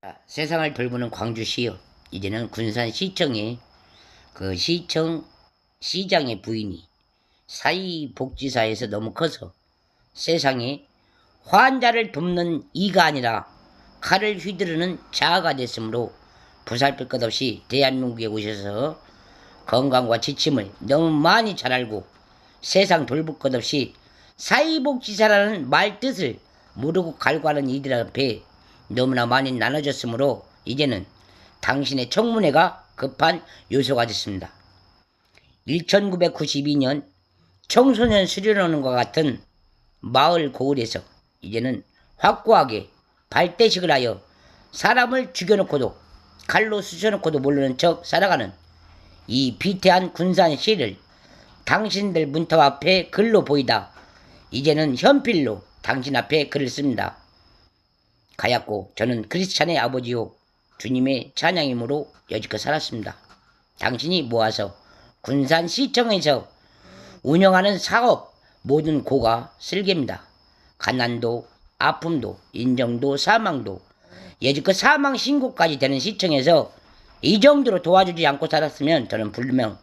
자, 세상을 돌보는 광주시요. 이제는 군산시청에 그 시청 시장의 부인이 사회복지사에서 너무 커서 세상에 환자를 돕는 이가 아니라 칼을 휘두르는 자아가 됐으므로 부살필 것 없이 대한민국에 오셔서 건강과 지침을 너무 많이 잘 알고 세상 돌볼 것 없이 사회복지사라는 말 뜻을 모르고 갈구하는 이들 앞에 너무나 많이 나눠졌으므로 이제는 당신의 청문회가 급한 요소가 됐습니다. 1992년 청소년 수련원과 같은 마을 고을에서 이제는 확고하게 발대식을 하여 사람을 죽여놓고도 칼로 쑤셔놓고도 모르는 척 살아가는 이 비태한 군산 시를 당신들 문터 앞에 글로 보이다 이제는 현필로 당신 앞에 글을 씁니다. 가얗고 저는 크리스찬의 아버지요 주님의 찬양임으로 여지껏 살았습니다. 당신이 모아서 군산시청에서 운영하는 사업 모든 고가 쓸개입니다. 가난도 아픔도 인정도 사망도 여지껏 사망 신고까지 되는 시청에서 이 정도로 도와주지 않고 살았으면 저는 분명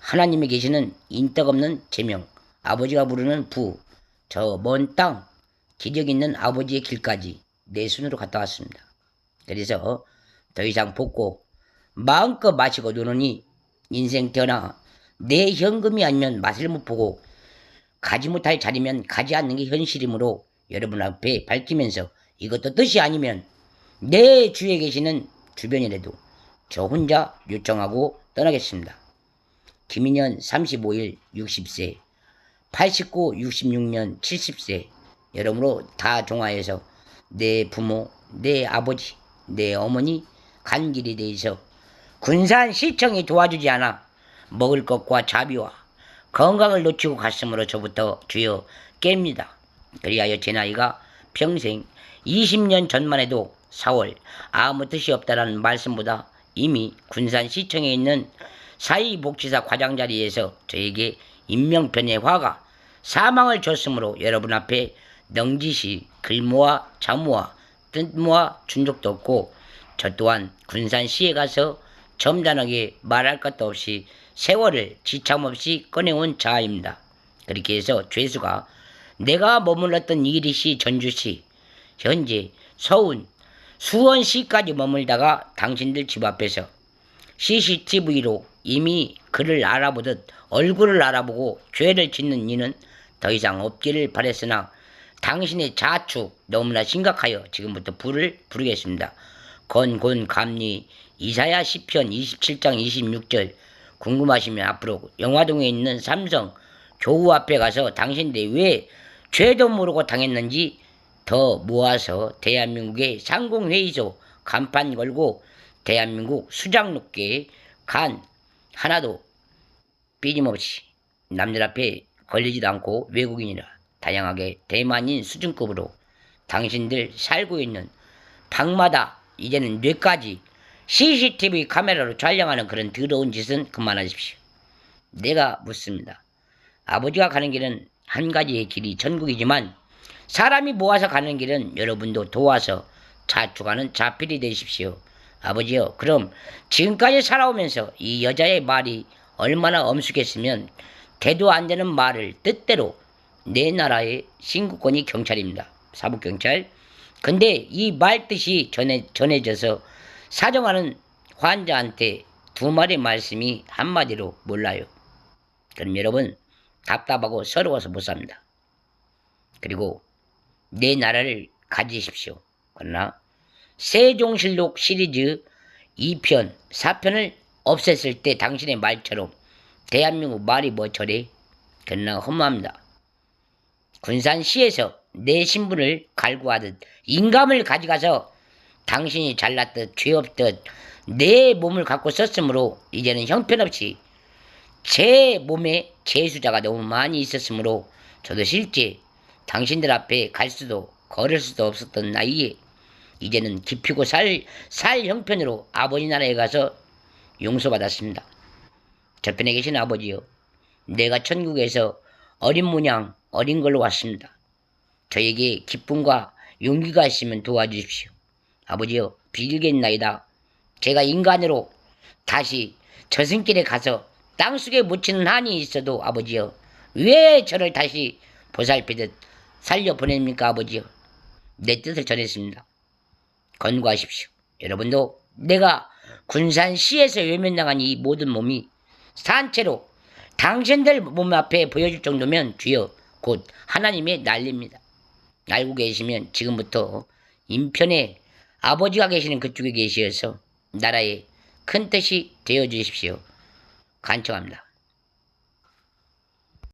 하나님이 계시는 인덕 없는 제명 아버지가 부르는 부 저 먼 땅 기적 있는 아버지의 길까지 내 손으로 갔다 왔습니다. 그래서 더 이상 복고 마음껏 마시고 노느니 인생 태어나 내 현금이 아니면 맛을 못 보고 가지 못할 자리면 가지 않는 게 현실이므로 여러분 앞에 밝히면서 이것도 뜻이 아니면 내 주위에 계시는 주변이라도 저 혼자 요청하고 떠나겠습니다. 김인현 35일 60세 89, 66년 70세 여러모로 다 종화해서 내 부모, 내 아버지, 내 어머니 간 길에 대해서 군산 시청이 도와주지 않아 먹을 것과 자비와 건강을 놓치고 갔으므로 저부터 주여 깹니다. 그리하여 제 나이가 평생 20년 전만 해도 4월 아무 뜻이 없다라는 말씀보다 이미 군산 시청에 있는 사회복지사 과장 자리에서 저에게 인명편의 화가 사망을 줬으므로 여러분 앞에 넉짓이 글모아 자모아 뜻모아 준 적도 없고 저 또한 군산시에 가서 점잖하게 말할 것도 없이 세월을 지참 없이 꺼내온 자아입니다. 그렇게 해서 죄수가 내가 머물렀던 이리시 전주시 현재 서운 수원시까지 머물다가 당신들 집 앞에서 CCTV로 이미 그를 알아보듯 얼굴을 알아보고 죄를 짓는 이는 더 이상 없기를 바랬으나 당신의 자축 너무나 심각하여 지금부터 불을 부르겠습니다. 건곤 감리 이사야 시편 27장 26절 궁금하시면 앞으로 영화동에 있는 삼성 교우 앞에 가서 당신들이 왜 죄도 모르고 당했는지 더 모아서 대한민국의 상공회의소 간판 걸고 대한민국 수장롭게 간 하나도 삐짐없이 남들 앞에 걸리지도 않고 외국인이라 다양하게 대만인 수준급으로 당신들 살고 있는 방마다 이제는 뇌까지 CCTV 카메라로 촬영하는 그런 더러운 짓은 그만하십시오. 내가 묻습니다. 아버지가 가는 길은 한 가지의 길이 천국이지만 사람이 모아서 가는 길은 여러분도 도와서 자축하는 자필이 되십시오. 아버지요, 그럼 지금까지 살아오면서 이 여자의 말이 얼마나 엄숙했으면 대도 안 되는 말을 뜻대로 내 나라의 신구권이 경찰입니다. 사법경찰. 근데 이 말 뜻이 전해, 전해져서 사정하는 환자한테 두 마리 말씀이 한마디로 몰라요. 그럼 여러분 답답하고 서러워서 못 삽니다. 그리고 내 나라를 가지십시오. 그러나 세종실록 시리즈 2편, 4편을 없앴을 때 당신의 말처럼 대한민국 말이 뭐 저래? 그러나 허무합니다. 군산시에서 내 신분을 갈구하듯 인감을 가져가서 당신이 잘났듯 죄 없듯 내 몸을 갖고 썼으므로 이제는 형편없이 제 몸에 재수자가 너무 많이 있었으므로 저도 실제 당신들 앞에 갈 수도 걸을 수도 없었던 나이에 이제는 기피고 살, 살 형편으로 아버지 나라에 가서 용서받았습니다. 저편에 계신 아버지요. 내가 천국에서 어린 모양 어린 걸로 왔습니다. 저에게 기쁨과 용기가 있으면 도와주십시오. 아버지요, 빌겠나이다. 제가 인간으로 다시 저승길에 가서 땅속에 묻히는 한이 있어도 아버지여 왜 저를 다시 보살피듯 살려 보냅니까 아버지여 내 뜻을 전했습니다. 건고하십시오. 여러분도 내가 군산시에서 외면당한 이 모든 몸이 산채로 당신들 몸 앞에 보여줄 정도면 주여 곧 하나님의 난리입니다. 알고 계시면 지금부터 인편에 아버지가 계시는 그쪽에 계시어서 나라의 큰 뜻이 되어 주십시오. 간청합니다.